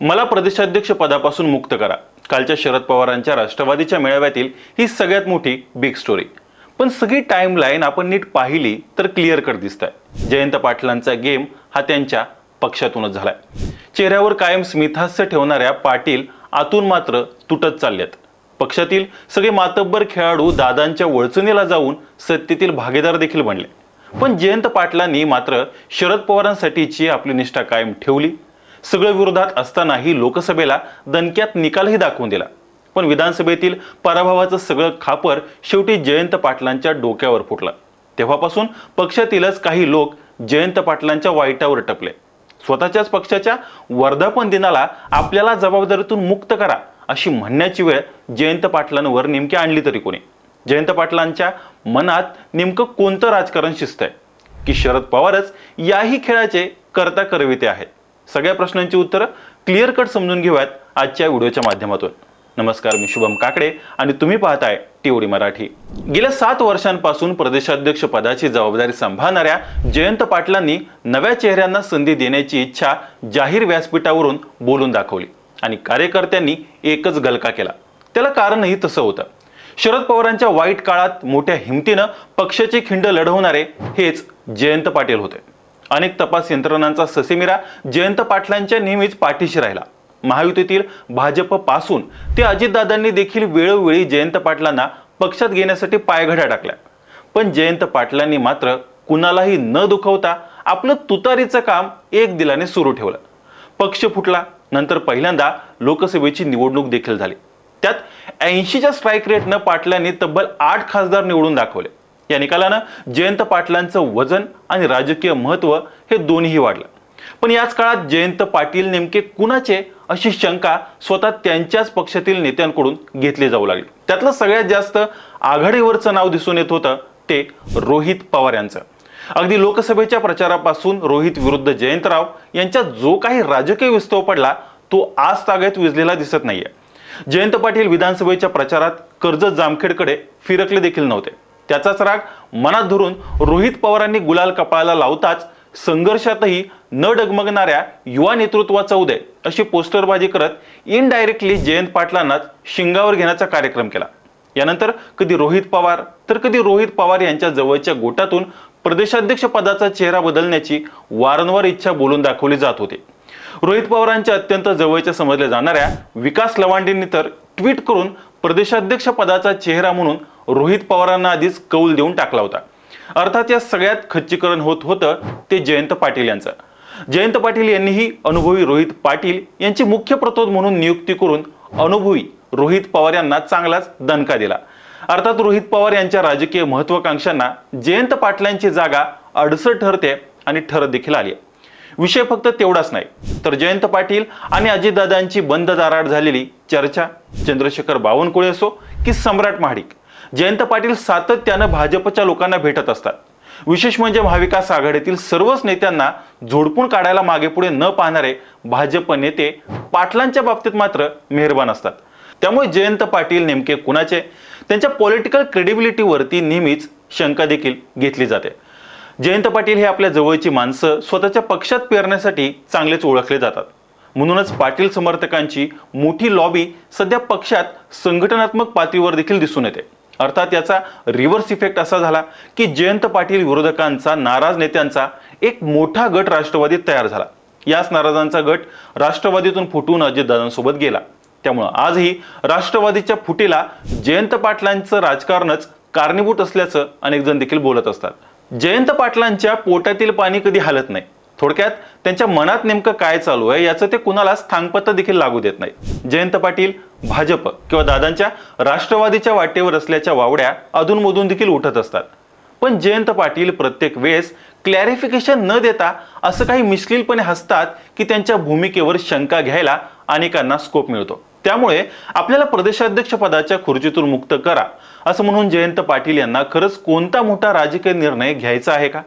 मला प्रदेशाध्यक्ष पदापासून मुक्त करा. कालच्या शरद पवारांच्या राष्ट्रवादीच्या मेळाव्यातील ही सगळ्यात मोठी बिग स्टोरी पण सगळी टाईमलाईन आपण नीट पाहिली तर क्लिअर कट दिसत आहे जयंत पाटलांचा गेम हा त्यांच्या पक्षातूनच झालाय. चेहऱ्यावर कायम स्मितहास्य ठेवणाऱ्या पाटील आतून मात्र तुटत चाललेत पक्षातील सगळे मातब्बर खेळाडू दादांच्या वळचणीला जाऊन सत्तेतील भागीदार देखील बनले. पण जयंत पाटलांनी मात्र शरद पवारांसाठीची आपली निष्ठा कायम ठेवली. सगळं विरोधात असतानाही लोकसभेला दणक्यात निकालही दाखवून दिला. पण विधानसभेतील पराभवाचं सगळं खापर शेवटी जयंत पाटलांच्या डोक्यावर फुटलं. तेव्हापासून पक्षातीलच काही लोक जयंत पाटलांच्या वाईटावर टपले. स्वतःच्याच पक्षाच्या वर्धापन दिनाला आपल्याला जबाबदारीतून मुक्त करा अशी म्हणण्याची वेळ जयंत पाटलांवर नेमकी आणली तरी कोणी? जयंत पाटलांच्या मनात नेमकं कोणतं राजकारण शिस्त आहे की शरद पवारच याही खेळाचे कर्ता करविते आहेत? सगळ्या प्रश्नांची उत्तरं क्लिअर कट समजून घेऊयात आजच्या व्हिडिओच्या माध्यमातून. नमस्कार मी शुभम काकडे आणि तुम्ही पाहताय टीओडी मराठी. गेल्या सात वर्षांपासून प्रदेशाध्यक्ष पदाची जबाबदारी सांभाळणाऱ्या जयंत पाटलांनी नव्या चेहऱ्यांना संधी देण्याची इच्छा जाहीर व्यासपीठावरून बोलून दाखवली आणि कार्यकर्त्यांनी एकच गलका केला. त्याला कारणही तसं होतं. शरद पवारांच्या वाईट काळात मोठ्या हिमतीनं पक्षाची खिंड लढवणारे हेच जयंत पाटील होते. अनेक तपास यंत्रणांचा ससेमिरा जयंत पाटलांच्या नेहमीच पाठीशी राहिला. महायुतीतील भाजपपासून ते अजितदादांनी देखील वेळोवेळी जयंत पाटलांना पक्षात घेण्यासाठी पायघड्या टाकल्या. पण जयंत पाटलांनी मात्र कुणालाही न दुखवता आपलं तुतारीचं काम एक दिलाने सुरू ठेवलं. पक्ष फुटला नंतर पहिल्यांदा लोकसभेची निवडणूक देखील झाली. त्यात ऐंशीच्या स्ट्राईक रेटनं पाटलांनी तब्बल आठ खासदार निवडून दाखवले. या निकालानं जयंत पाटलांचं वजन आणि राजकीय महत्त्व हे दोन्हीही वाढलं. पण याच काळात जयंत पाटील नेमके कुणाचे अशी शंका स्वतः त्यांच्याच पक्षातील नेत्यांकडून घेतली जाऊ लागली. त्यातलं सगळ्यात जास्त आघाडीवरचं नाव दिसून येत होतं ते रोहित पवार यांचं. अगदी लोकसभेच्या प्रचारापासून रोहित विरुद्ध जयंतराव यांच्यात जो काही राजकीय विस्तव पडला तो आज तागेत विजलेला दिसत नाहीये. जयंत पाटील विधानसभेच्या प्रचारात कर्जत जामखेडकडे फिरकले देखील नव्हते. त्याचाच राग मनात धरून रोहित पवारांनी गुलाल कपाळाला लावताच संघर्षातही न डगमगणाऱ्या युवा नेतृत्वाचा उदय अशी पोस्टरबाजी करत इनडायरेक्टली जयंत पाटलांनाच शिंगावर घेण्याचा कार्यक्रम केला. यानंतर कधी रोहित पवार तर कधी रोहित पवार यांच्या जवळच्या गोटातून प्रदेशाध्यक्ष पदाचा चेहरा बदलण्याची वारंवार इच्छा बोलून दाखवली जात होती. रोहित पवारांच्या अत्यंत जवळच्या समजल्या जाणाऱ्या विकास लवांडेंनी तर ट्विट करून प्रदेशाध्यक्ष पदाचा चेहरा म्हणून रोहित पवारांना आधीच कौल देऊन टाकला होता. अर्थात या सगळ्यात खच्चीकरण होत होतं ते जयंत पाटील यांचं. जयंत पाटील यांनीही अनुभवी रोहित पाटील यांची मुख्य प्रतोद म्हणून नियुक्ती करून अनुभवी रोहित पवार यांना चांगलाच दणका दिला. अर्थात रोहित पवार यांच्या राजकीय महत्वाकांक्षांना जयंत पाटलांची जागा अडसर ठरते आणि ठरत देखील आली विषय फक्त तेवढाच नाही तर जयंत पाटील आणि अजितदादांची बंद दाराड झालेली चर्चा चंद्रशेखर बावनकुळे असो की सम्राट महाडिक जयंत पाटील सातत्यानं भाजपच्या लोकांना भेटत असतात. विशेष म्हणजे महाविकास आघाडीतील सर्वच नेत्यांना झोडपून काढायला मागे पुढे न पाहणारे भाजप नेते पाटलांच्या बाबतीत मात्र मेहरबान असतात. त्यामुळे जयंत पाटील नेमके कुणाचे? त्यांच्या पॉलिटिकल क्रेडिबिलिटीवरती नेहमीच शंका देखील घेतली जाते. जयंत पाटील हे आपल्या जवळची माणसं स्वतःच्या पक्षात पेरण्यासाठी चांगलेच ओळखले जातात. म्हणूनच पाटील समर्थकांची मोठी लॉबी सध्या पक्षात संघटनात्मक पातळीवर देखील दिसून येते. अर्थात याचा रिव्हर्स इफेक्ट असा झाला की जयंत पाटील विरोधकांचा नाराज नेत्यांचा एक मोठा गट राष्ट्रवादीत तयार झाला. याच नाराजांचा गट राष्ट्रवादीतून फुटून अजितदादांसोबत गेला. त्यामुळं आजही राष्ट्रवादीच्या फुटीला जयंत पाटलांचं राजकारणच कारणीभूत असल्याचं अनेक जण देखील बोलत असतात. जयंत पाटलांच्या पोटातील पाणी कधी हालत नाही. थोडक्यात त्यांच्या मनात नेमकं काय चालू आहे याचं ते कुणाला स्थानपत्र देखील लागू देत नाही जयंत पाटील भाजप किंवा दादांच्या राष्ट्रवादीच्या वाटेवर असल्याच्या वावड्या अधूनमधून देखील उठत असतात. पण जयंत पाटील प्रत्येक वेळेस क्लॅरिफिकेशन न देता असं काही मिश्किलपणे हसतात की त्यांच्या भूमिकेवर शंका घ्यायला अनेकांना स्कोप मिळतो. त्यामुळे आपल्याला प्रदेशाध्यक्ष पदाच्या खुर्चीतून मुक्त करा असं म्हणून जयंत पाटील यांना खरंच कोणता मोठा राजकीय निर्णय घ्यायचा आहे का?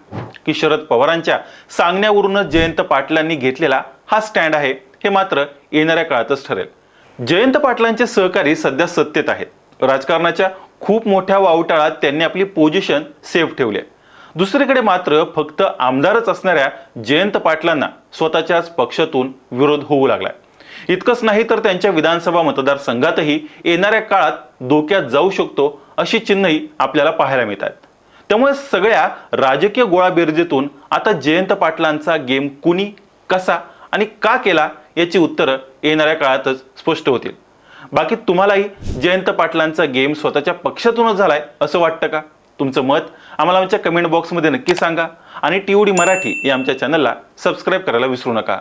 की शरद पवारांच्या सांगण्यावरूनच जयंत पाटलांनी घेतलेला हा स्टँड आहे हे मात्र येणाऱ्या काळातच ठरेल. जयंत पाटलांचे सहकारी सध्या सत्तेत आहेत. राजकारणाच्या खूप मोठ्या वावटाळात त्यांनी आपली पोझिशन सेफ ठेवली आहे. दुसरीकडे मात्र फक्त आमदारच असणाऱ्या जयंत पाटलांना स्वतःच्याच पक्षातून विरोध होऊ लागलाय. इतकंच नाही तर त्यांच्या विधानसभा मतदारसंघातही येणाऱ्या काळात धोक्यात जाऊ शकतो अशी चिन्हही आपल्याला पाहायला मिळतात त्यामुळे सगळ्या राजकीय गोळाबेरजेतून आता जयंत पाटलांचा गेम कुणी कसा आणि का केला याची उत्तरं येणाऱ्या काळातच स्पष्ट होतील. बाकी तुम्हालाही जयंत पाटलांचा गेम स्वतःच्या पक्षातूनच झालाय असं वाटतं का? तुमचं मत आम्हाला आमच्या कमेंट बॉक्समध्ये नक्की सांगा आणि टी मराठी या आमच्या चॅनलला सबस्क्राईब करायला विसरू नका.